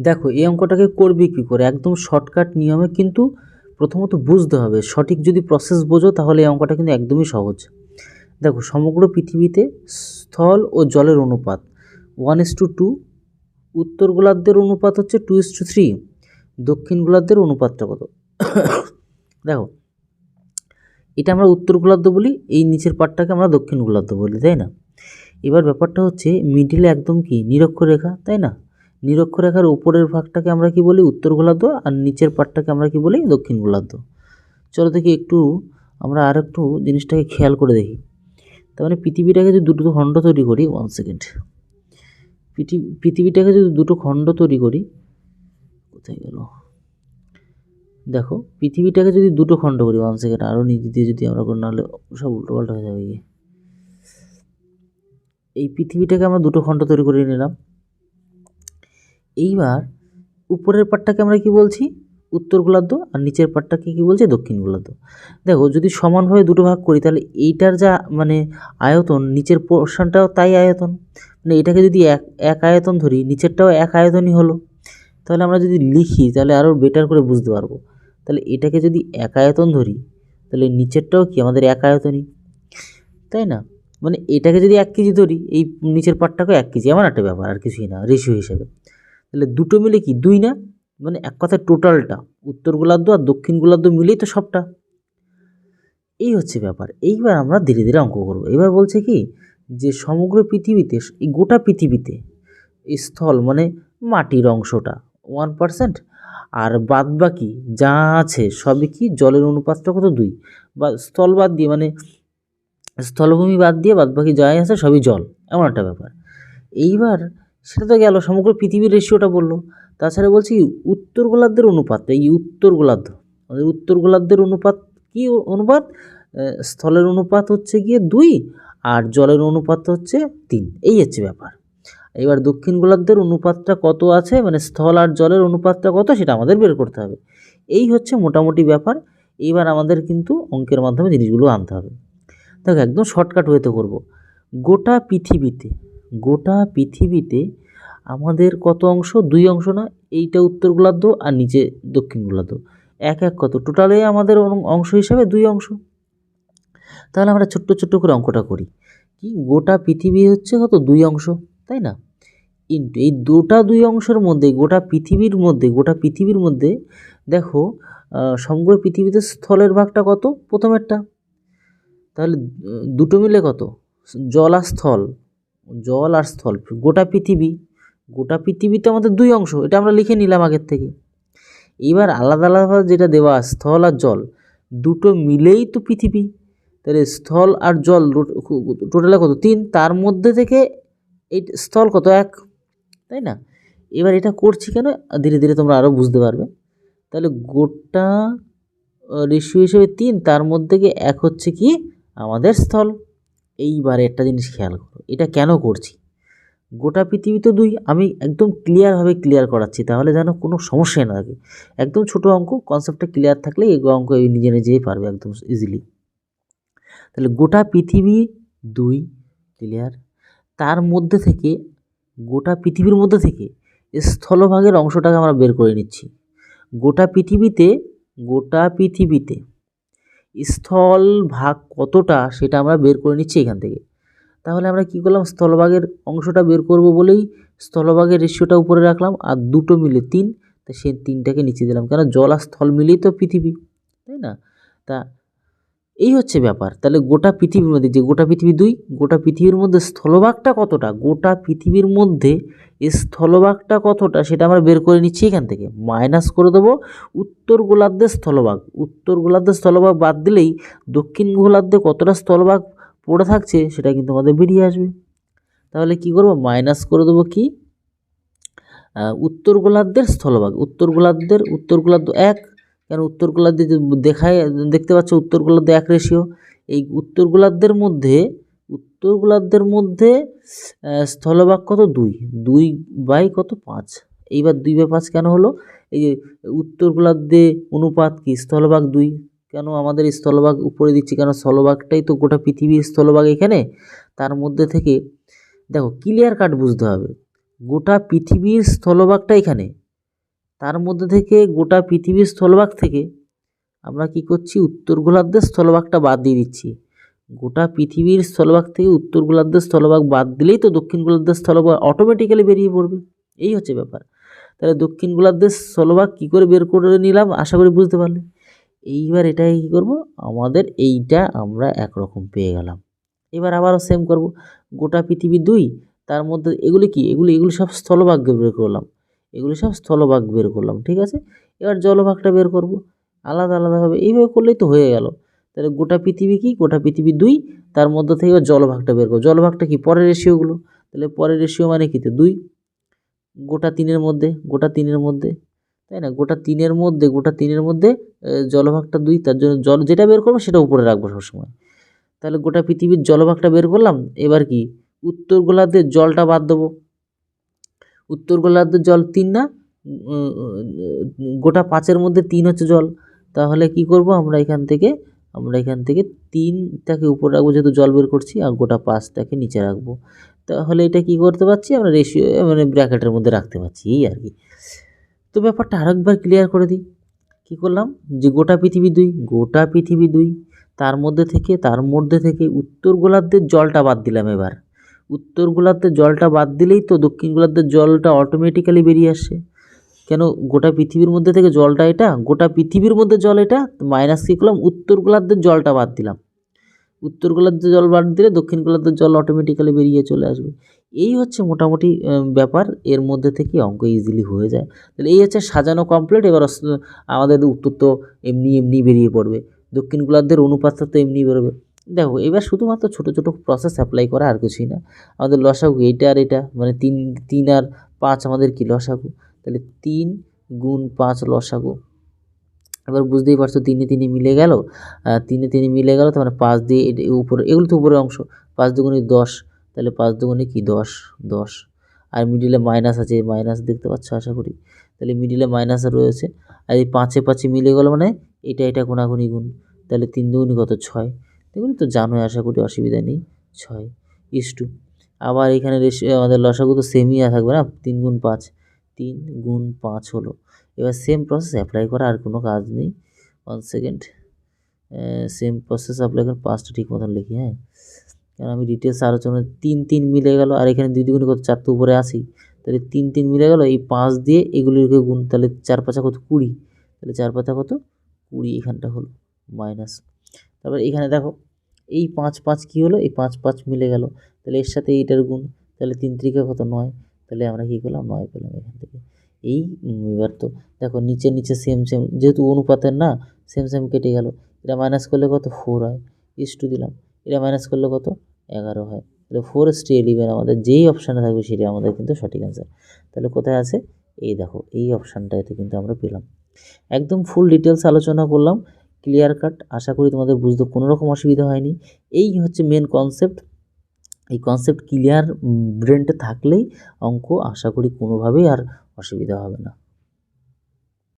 দেখো, এই অঙ্কটাকে করবি কী করে? একদম শর্টকাট নিয়মে কিন্তু প্রথমত বুঝতে হবে। সঠিক যদি প্রসেস বোঝো, তাহলে এই অঙ্কটা কিন্তু একদমই সহজ। দেখো, সমগ্র পৃথিবীতে স্থল ও জলের অনুপাত। ওয়ান ইস টু টু উত্তর গোলার্ধের অনুপাত হচ্ছে টু ইস টু থ্রি দক্ষিণ গোলার্ধের অনুপাতটা কত? দেখো, এটা আমরা উত্তর গোলার্ধ বলি, এই নিচের পাটটাকে আমরা দক্ষিণ গোলার্ধ বলি, তাই না? এবার ব্যাপারটা হচ্ছে মিডিলে একদম কি? নিরক্ষরেখা, তাই না? নিরক্ষরেখার উপরের ভাগটাকে আমরা কি বলি? উত্তর গোলার্ধ আর নিচের পাটটাকে আমরা কি বলি? দক্ষিণ গোলার্ধ। চলো দেখি একটু আমরা আর একটু জিনিসটাকে খেয়াল করে দেখি। তার মানে পৃথিবীটাকে যদি দুটো খণ্ড তৈরি করি ওয়ান সেকেন্ড পৃথিবী পৃথিবীটাকে যদি দুটো খণ্ড তৈরি করি, কোথায় গেল? দেখো, পৃথিবীটাকে যদি দুটো খণ্ড করি ওয়ান সেকেন্ড আরও নিচ দিয়ে যদি আমরা করি, নাহলে সব উল্টোপাল্টা হয়ে যাবে গিয়ে। এই পৃথিবীটাকে আমরা দুটো খণ্ড তৈরি করে নিলাম। এইবার উপরের পাটটাকে আমরা কি বলছি? উত্তর গোলার্ধ আর নিচের পাটটাকে কি বলছি? দক্ষিণ গোলার্ধ। দেখো, যদি সমানভাবে দুটো ভাগ করি, তাহলে এইটার যা মানে আয়তন, নিচের পোর্শনটাও তাই আয়তন। মানে এটাকে যদি এক এক আয়তন ধরি, নিচেরটাও এক আয়তনই হলো। তাহলে আমরা যদি লিখি, তাহলে আরও বেটার করে বুঝতে পারব। তাহলে এটাকে যদি এক আয়তন ধরি, তাহলে নিচেরটাও কি? আমাদের এক আয়তনই। তাই না? মানে এটাকে যদি এক কেজি ধরি, এই নিচের পাটটাকেও এক কেজি। এমন একটা ব্যাপার, আর কিছুই না রেশিও হিসেবে। তাহলে দুটো মিলে কি? দুই না? মানে এক কথায় টোটালটা উত্তর গোলার্ধ আর দক্ষিণ গোলার্ধ মিলেই তো সবটা। এই হচ্ছে ব্যাপার। এইবার আমরা ধীরে ধীরে অঙ্ক করব। এবার বলছে কি? যে সমগ্র পৃথিবীতে, এই গোটা পৃথিবীতে স্থল মানে মাটির অংশটা ওয়ান পার্সেন্ট আর বাদ বাকি যা আছে সবই কি? জলের অনুপাতটা কত? দুই। বা স্থল বাদ দিয়ে মানে স্থলভূমি বাদ দিয়ে বাদ বাকি যাই আছে সবই জল। এমন একটা ব্যাপার। এইবার সেটা তো গেল, সমগ্র পৃথিবীর রেশিওটা বলল। তাছাড়া বলছি উত্তর গোলার্ধের অনুপাত, এই উত্তর গোলার্ধ, আমাদের উত্তর গোলার্ধের অনুপাত কী অনুপাত? স্থলের অনুপাত হচ্ছে গিয়ে দুই, আর জলের অনুপাত হচ্ছে তিন, এই হচ্ছে ব্যাপার। এবার দক্ষিণ গোলার্ধের অনুপাতটা কত আছে? মানে স্থল আর জলের অনুপাতটা কত? সেটা আমাদের বের করতে হবে। এই হচ্ছে মোটামুটি ব্যাপার। এইবার আমাদের কিন্তু অঙ্কের মাধ্যমে জিনিসগুলো আনতে হবে। দেখো, একদম শর্টকাট ওয়েতে করব। গোটা পৃথিবীতে গোটা পৃথিবীতে আমাদের কত অংশ? দুই অংশ না, এইটা উত্তর গোলার্ধ আর নিচে দক্ষিণ গোলার্ধ। এক এক কত? টোটালে আমাদের অংশ হিসাবে দুই অংশ। তাহলে আমরা ছোট্ট ছোট্ট করে অঙ্কটা করি। কি? গোটা পৃথিবী হচ্ছে কত? দুই অংশ, তাই না? ইন্টু এই দুটা দুই অংশের মধ্যে, গোটা পৃথিবীর মধ্যে, গোটা পৃথিবীর মধ্যে দেখো সমগ্র পৃথিবীতে স্থলের ভাগটা কত? প্রথমেরটা। তাহলে দুটো মিলে কত? জল আর স্থল জল আর স্থল, গোটা পৃথিবী গোটা পৃথিবী তো আমাদের দুই অংশ, এটা আমরা লিখে নিলাম আগের থেকে। এবার আলাদা আলাদা যেটা দেওয়া স্থল আর জল, দুটো মিলেই তো পৃথিবী। তাহলে স্থল আর জল টোটালে কত? তিন, তার মধ্যে থেকে এই স্থল কত? এক, তাই না? এবার এটা করছি কেন? ধীরে ধীরে তোমরা আরও বুঝতে পারবে। তাহলে গোটা রেশিও হিসেবে তিন, তার মধ্যে এক হচ্ছে কি? আমাদের স্থল। এইবারে একটা জিনিস খেয়াল করো, এটা কেন করছি? গোটা পৃথিবী তো দুই, আমি একদম ক্লিয়ারভাবে ক্লিয়ার করাচ্ছি, তাহলে যেন কোনো সমস্যাই না থাকে। একদম ছোট অঙ্ক কনসেপ্টটা ক্লিয়ার থাকলে এই অঙ্ক নিজে নিজেই পারবে একদম ইজিলি তাহলে গোটা পৃথিবী দুই ক্লিয়ার তার মধ্যে থেকে, গোটা পৃথিবীর মধ্যে থেকে স্থলভাগের অংশটাকে আমরা বের করে নিচ্ছি। গোটা পৃথিবীতে গোটা পৃথিবীতে স্থল ভাগ কতটা সেটা আমরা বের করে নিচ্ছি এখান থেকে। তাহলে আমরা কী করলাম? স্থলভাগের অংশটা বের করব বলেই স্থলভাগের রেশিওটা উপরে রাখলাম আর দুটো মিলে তিন, তা সেই তিনটাকে নিচে দিলাম। কেন? জল আর স্থল মিলেই তো পৃথিবী, তাই না? তা এই হচ্ছে ব্যাপার। তাহলে গোটা পৃথিবীর মধ্যে যে গোটা পৃথিবী দুই, গোটা পৃথিবীর মধ্যে স্থলভাগটা কতটা? গোটা পৃথিবীর মধ্যে স্থলভাগটা কতটা সেটা আমরা বের করে নিচ্ছি এখান থেকে। মাইনাস করে দেবো উত্তর গোলার্ধের স্থলভাগ। উত্তর গোলার্ধের স্থলভাগ বাদ দিলেই দক্ষিণ গোলার্ধে কতটা স্থলভাগ পড়ে থাকছে সেটা কিন্তু আমাদের বেরিয়ে আসবে। তাহলে কি করব? মাইনাস করে দেবো কি? উত্তর গোলার্ধের স্থলভাগ। উত্তর গোলার্ধের, উত্তর গোলার্ধ এক কেন উত্তর গোলার্ধে দেখায়, দেখতে পাচ্ছ উত্তর গোলার্ধে এক রেশিও এই উত্তর গোলার্ধের মধ্যে উত্তর গোলার্ধের মধ্যে স্থলভাগ কত? দুই। দুই বাই কত? পাঁচ। এইবার দুই বাই পাঁচ কেন হলো? এই যে উত্তর গোলার্ধে অনুপাত কি? স্থলভাগ দুই। কেন আমাদের স্থলভাগ উপরে দিচ্ছি? কেন স্থলভাগটাই তো গোটা পৃথিবীর স্থলভাগ এখানে? তার মধ্যে থেকে, দেখো ক্লিয়ার কাট বুঝতে হবে। গোটা পৃথিবীর স্থলভাগটা এখানে। তার মধ্যে থেকে গোটা পৃথিবীর স্থলভাগ থেকে আমরা কি করছি? উত্তর গোলার্ধের স্থলভাগটা বাদ দিয়ে দিচ্ছি। গোটা পৃথিবীর স্থলভাগ থেকে উত্তর গোলার্ধের স্থলভাগ বাদ দিলেই তো দক্ষিণ গোলার্ধের স্থলভাগ অটোমেটিক্যালি বেরিয়ে পড়বে। এই হচ্ছে ব্যাপার। তাহলে দক্ষিণ গোলার্ধের স্থলভাগ কী করে বের করে নিলাম? আশা করি বুঝতে পারলে। এইবার এটাই কী করব? আমাদের এইটা আমরা একরকম পেয়ে গেলাম। এবার আবারও সেম করব। গোটা পৃথিবী দুই, তার মধ্যে এগুলি কি? এগুলি এগুলি সব স্থলভাগ বের করলাম। এগুলি সব স্থলভাগ বের করলাম, ঠিক আছে? এবার জলভাগটা বের করব, আলাদা আলাদাভাবে, এইভাবে করলেই তো হয়ে গেল। তাহলে গোটা পৃথিবী কি? গোটা পৃথিবী দুই, তার মধ্যে থেকে জলভাগটা বের করব। জলভাগটা কি? পরের রেশিওগুলো তাহলে পরের রেশিও মানে কি? তো দুই, গোটা তিনের মধ্যে, গোটা তিনের মধ্যে, তাই না? গোটা তিনের মধ্যে, গোটা তিনের মধ্যে জলভাগটা দুই, তার জন্য জল যেটা বের করব সেটা উপরে রাখব সবসময়। তাহলে গোটা পৃথিবীর জলভাগটা বের করলাম, এবার কি? উত্তর গোলার্ধের জলটা বাদ দেবো। উত্তর গোলার্ধের জল তিন না, গোটা পাঁচের মধ্যে তিন হচ্ছে জল। তাহলে কি করব আমরা এখান থেকে, আমরা এখান থেকে তিনটাকে উপরে রাখব যেহেতু জল বের করছি আর গোটা পাঁচটাকে নিচে রাখব। তাহলে এটা কি করতে পারছি? আমরা রেশিও মানে ব্র্যাকেটের মধ্যে রাখতে পারছি, এই আর কি। তো ব্যাপারটা আরেকবার ক্লিয়ার করে দিই। কী করলাম? যে গোটা পৃথিবী দুই, গোটা পৃথিবী দুই, তার মধ্যে থেকে, তার মধ্যে থেকে উত্তর গোলার্ধের জলটা বাদ দিলাম এবার। উত্তর গোলার্ধে জলটা বাদ দিলেই তো দক্ষিণ গোলার্ধের জলটা অটোমেটিক্যালি বেরিয়ে আসে। কেন? গোটা পৃথিবীর মধ্যে থেকে জলটা এটা, গোটা পৃথিবীর মধ্যে জল এটা মাইনাস কী করলাম? উত্তর গোলার্ধের জলটা বাদ দিলাম। উত্তর গোলার্ধের জল বাদ দিলে দক্ষিণ গোলার্ধের জল অটোমেটিক্যালি বেরিয়ে চলে আসবে। এই হচ্ছে মোটামুটি ব্যাপার। এর মধ্যে থেকে অঙ্ক ইজিলি হয়ে যায়। তাহলে এই হচ্ছে সাজানো কমপ্লিট এবার আমাদের উত্তর তো এমনি এমনি বেরিয়ে পড়বে। দক্ষিণ গোলার্ধের অনুপাতটা তো এমনি বেরোবে। দেখো, এবার শুধুমাত্র ছোটো ছোটো প্রসেস অ্যাপ্লাই করা আর কিছুই না। আমাদের লসাগু এইটা আর এটা মানে তিন তিন আর পাঁচ আমাদের কি লসাগু? তাহলে তিন গুণ পাঁচ লসাগু। এবার বুঝতেই পারছ তিনে তিনে মিলে গেল? তিনে তিনে মিলে গেল, তার মানে পাঁচ দিয়ে উপরে, এগুলো তো উপরের অংশ। পাঁচ দুগুণে দশ, তাহলে পাঁচ দুগুণে কি? দশ দশ। আর মিডিলে মাইনাস আছে মাইনাস দেখতে পাচ্ছ আশা করি। তাহলে মিডিলে মাইনাস রয়েছে। আর এই পাঁচে পাঁচে মিলে গেল মানে এটা এটা গুণাগুণি গুণ। তাহলে তিন দুগুণি কত? ছয়। দেখুন তো জানোই, আশা করি অসুবিধা নেই। ছয় ইস টু আবার এখানে আমাদের লসাগু তো সেমই থাকবে না, তিন গুণ পাঁচ। তিন গুণ পাঁচ হলো। এবার সেম প্রসেস অ্যাপ্লাই করা আর কোনো কাজ নেই। One second same process apply করে পাঁচটা ঠিক মতন লিখি হ্যাঁ? কারণ আমি ডিটেলস আলোচনা তিন তিন মিলে গেল, আর এখানে দুই দুগুণে কত, চার তো উপরে আসি তাহলে তিন তিন মিলে গেল, এই পাঁচ দিয়ে এগুলিকে গুণ, তাহলে চার পাঁচা কত, কুড়ি। তাহলে চার পাতা কত, কুড়ি এখানটা হলো মাইনাস তারপর এখানে দেখো, এই পাঁচ পাঁচ কী হলো? এই পাঁচ পাঁচ মিলে গেল। তাহলে এর সাথে এইটার গুণ, তাহলে তিন ত্রিকে কত? নয়। তাহলে আমরা কী করলাম? নয় পেলাম এখান থেকে। এই এবার তো দেখো নিচে নিচে সেম সেম যেহেতু অনুপাতের না সেম সেম কেটে গেল। এটা মাইনাস করলে কত? ফোর হয়। ইস টু দিলাম। এটা মাইনাস করলে কত? এগারো হয়। তাহলে ফোর এস টু আমাদের যেই অপশানে থাকবে সেটাই আমাদের কিন্তু সঠিক অ্যান্সার তাহলে কোথায় আছে? এই দেখো, এই অপশানটাতে কিন্তু আমরা পেলাম। একদম ফুল ডিটেলস আলোচনা করলাম। ক্লিয়ার কাট আশা করি তোমাদের বুঝতে কোনো রকম অসুবিধা হয়নি। এই হচ্ছে মেন কনসেপ্ট এই কনসেপ্ট ক্লিয়ার ব্রেনটা থাকলেই অঙ্ক আশা করি কোনোভাবেই আর অসুবিধা হবে না।